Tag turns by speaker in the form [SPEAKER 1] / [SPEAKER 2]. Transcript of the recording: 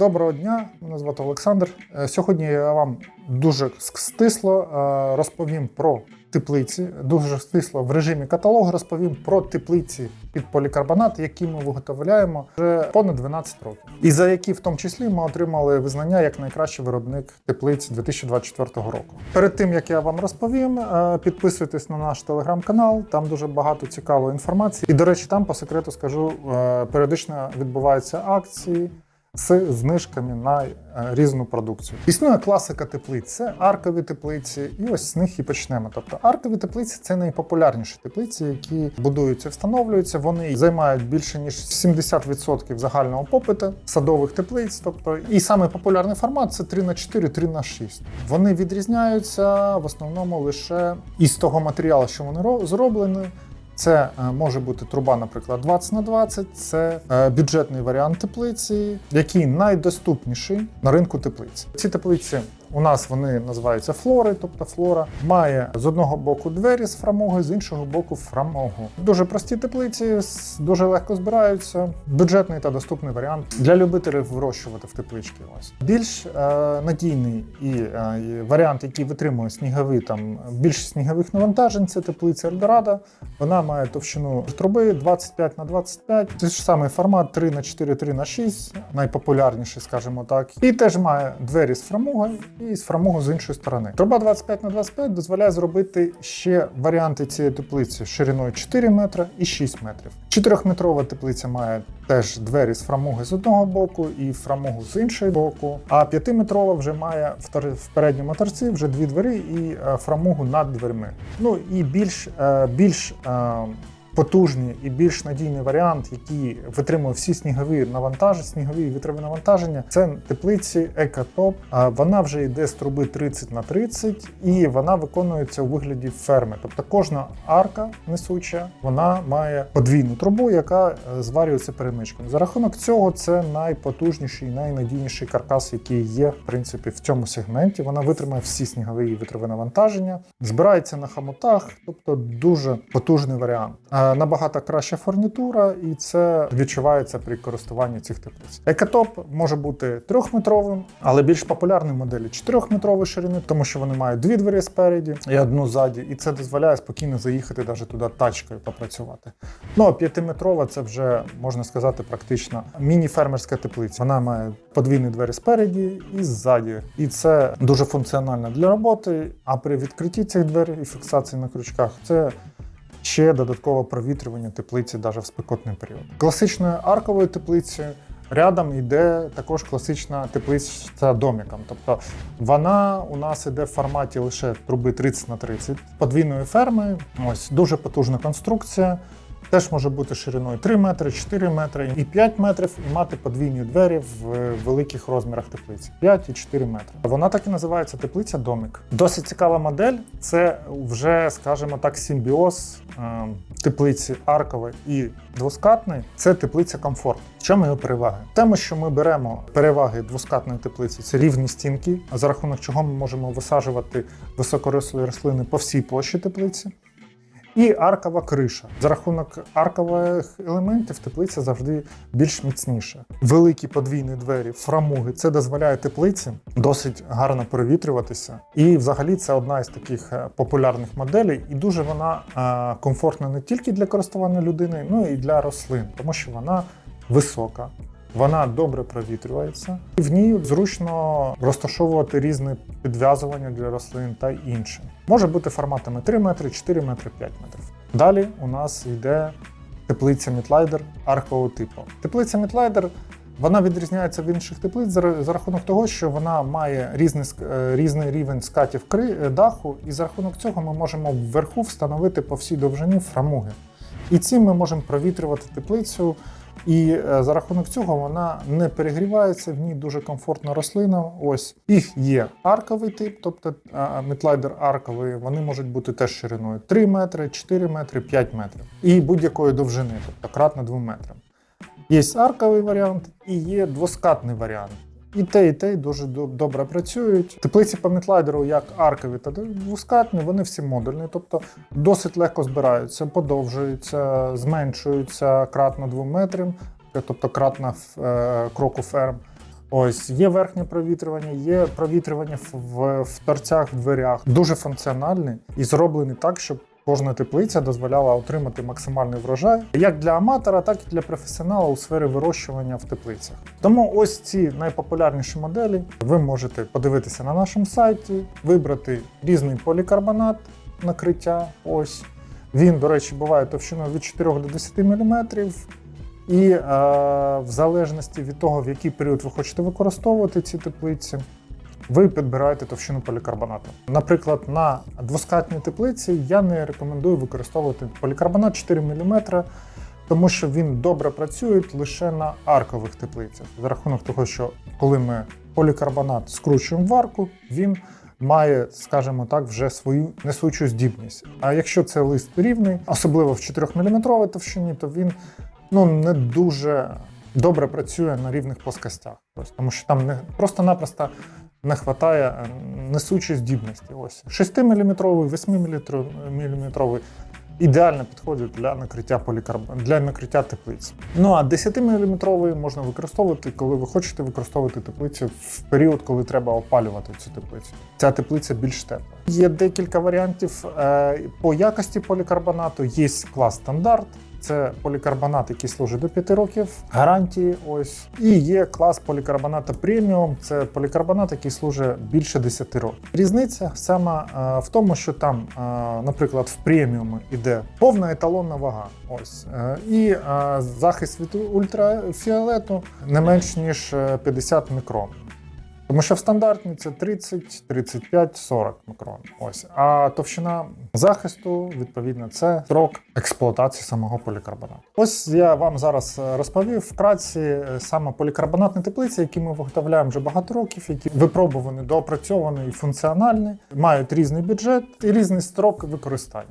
[SPEAKER 1] Доброго дня, мене звати Олександр. Е, Сьогодні я вам дуже стисло е, розповім про теплиці, дуже стисло в режимі каталогу розповім про теплиці під полікарбонат, які ми виготовляємо вже понад 12 років, і за які в тому числі ми отримали визнання як найкращий виробник теплиць 2024 року. Перед тим як я вам розповім, е, підписуйтесь на наш телеграм-канал, там дуже багато цікавої інформації. І до речі, там по секрету скажу, періодично відбуваються акції з знижками на е, різну продукцію. Існує класика теплиць, це аркові теплиці, і ось з них і почнемо. Тобто аркові теплиці це найпопулярніші теплиці, які будуються, встановлюються. Вони займають більше ніж 70% загального попиту садових теплиць. Тобто, і саме популярний формат це 3 на 4 3 на 6 Вони відрізняються в основному лише із того матеріалу, що вони ро- зроблені. Це е, може бути труба, наприклад, 20 на 20 Це е, бюджетний варіант теплиці, який найдоступніший на ринку теплиць. Ці теплиці у нас вони називаються флори, тобто флора має з одного боку двері з фрамуги, з іншого боку фрамугу. Дуже прості теплиці, дуже легко збираються. Бюджетний та доступний варіант для любителів вирощувати в теплички. Ось більш е, надійний і, е, варіант, який витримує снігові там більш снігових навантажень. Це теплиця Ельдорадо. Вона має товщину труби 25 на 25. Це ж самий формат 3 на 4 3 на 6 найпопулярніший, скажімо так. І теж має двері з фрамугою і з фрамугою з іншої сторони. Труба 25 на 25 дозволяє зробити ще варіанти цієї теплиці шириною 4 метри і 6 метрів. Чотирьохметрова теплиця має теж двері з фрамуги з одного боку і фрамугу з іншого боку. А п'ятиметрова вже має в в передньому торці вже дві двері і е, фрамугу над дверми. Ну і більш, е, більш е, потужний і більш надійний варіант, який витримує всі снігові навантаження, снігові і вітрові навантаження, це теплиці Екотоп. А Вона вже йде з труби 30 на 30 і вона виконується у вигляді ферми. Тобто кожна арка несуча вона має подвійну трубу, яка е, зварюється перемичком. За рахунок цього це найпотужніший і найнадійніший каркас, який є в принципі в цьому сегменті. Вона витримає всі снігові і вітрові навантаження, збирається на хамутах, тобто дуже потужний варіант. Е, Набагато краща фурнітура, і це відчувається при користуванні цих теплиць. Екотоп може бути трьохметровим, але більш популярні моделі чотирьохметрової ширини, тому що вони мають дві двері спереді і одну ззаді, і це дозволяє спокійно заїхати навіть туди тачкою попрацювати. Ну а п'ятиметрова це вже можна сказати практично міні-фермерська теплиця. Вона має подвійні двері спереді і ззаді, і це дуже функціонально для роботи. А при відкритті цих дверей і фіксації на крючках це ще додаткове провітрювання теплиці навіть в спекотний період. Класичною арковою теплицею рядом йде також класична теплиця доміком. Тобто вона у нас іде в форматі лише труби 30 на 30 подвійної ферми. Ось дуже потужна конструкція. Теж може бути шириною 3 метри, 4 метри і 5 метрів, і мати подвійні двері в великих розмірах теплиці 5 і 4 метри. Вона так і називається теплиця домик. Досить цікава модель. Це вже, скажімо так, симбіоз е, теплиці аркової і двоскатної. Це теплиця комфорт. В чому його переваги? В Тому, що ми беремо переваги двоскатної теплиці, це рівні стінки, за рахунок чого ми можемо висаджувати високорослі рослини по всій площі теплиці. І аркова криша. За рахунок аркових елементів теплиця завжди більш міцніша. Великі подвійні двері, фрамуги. Це дозволяє теплиці досить гарно провітрюватися. І взагалі це одна із таких е, популярних моделей, і дуже вона е, комфортна не тільки для користування людини, ну і для рослин, тому що вона висока. Вона добре провітрюється, і в ній зручно розташовувати різні підв'язування для рослин та інше. Може бути форматами 3 метри, 4 метри, 5 метрів. Далі у нас йде теплиця Мітлайдер аркового типу. Теплиця Мітлайдер вона відрізняється від інших теплиць за, рахунок того, що вона має різний, е, різний рівень скатів е, даху, і за рахунок цього ми можемо вверху встановити по всій довжині фрамуги. І цим ми можемо провітрювати теплицю. І е, за рахунок цього вона не перегрівається, в ній дуже комфортна рослина. Ось їх є арковий тип, тобто мітлайдер арковий, вони можуть бути теж шириною 3 метри, 4 метри, 5 метрів. І будь-якої довжини, тобто кратно 2 метри. Є арковий варіант і є двоскатний варіант. І те, і те дуже добре працюють. Теплиці по метлайдеру, як аркові та двоскатні, вони всі модульні, тобто досить легко збираються, подовжуються, зменшуються кратно 2 метрам, тобто кратно е, кроку ферм. Ось є верхнє провітрювання, є провітрювання в, в торцях, в дверях. Дуже функціональний і зроблений так, щоб кожна теплиця дозволяла отримати максимальний врожай як для аматора, так і для професіонала у сфері вирощування в теплицях. Тому ось ці найпопулярніші моделі ви можете подивитися на нашому сайті, вибрати різний полікарбонат накриття. Ось він, до речі, буває товщиною від 4 до 10 мм. І е, в залежності від того, в який період ви хочете використовувати ці теплиці, ви підбираєте товщину полікарбонату. Наприклад, на двоскатній теплиці я не рекомендую використовувати полікарбонат 4 мм, тому що він добре працює лише на аркових теплицях. За рахунок того, що коли ми полікарбонат скручуємо в арку, він має, скажімо так, вже свою несучу здібність. А якщо це лист рівний, особливо в 4 мм товщині, то він ну, не дуже добре працює на рівних плоскостях. Тому що там не просто-напросто не вистачає несучої здібності. Ось 6 мм, 8 мм ідеально підходять для накриття полікарб... для накриття теплиць. Ну а 10 мм можна використовувати, коли ви хочете використовувати теплицю в період, коли треба опалювати цю теплицю. Ця теплиця більш тепла. Є декілька варіантів е, по якості полікарбонату. Є клас стандарт. Це полікарбонат, який служить до 5 років гарантії. Ось і є клас полікарбоната преміум. Це полікарбонат, який служить більше 10 років. Різниця саме е, в тому, що там, е, наприклад, в преміумі йде повна еталонна вага. Ось і е, захист від ультрафіолету не менш ніж е, 50 мікрон. Тому що в стандартній це 30, 35, 40 мікрон. Ось. А товщина захисту, відповідно, це строк експлуатації самого полікарбонату. Ось я вам зараз е, розповів вкратці е, саме полікарбонатні теплиці, які ми виготовляємо вже багато років, які випробувані, доопрацьовані і функціональні, мають різний бюджет і різний строк використання.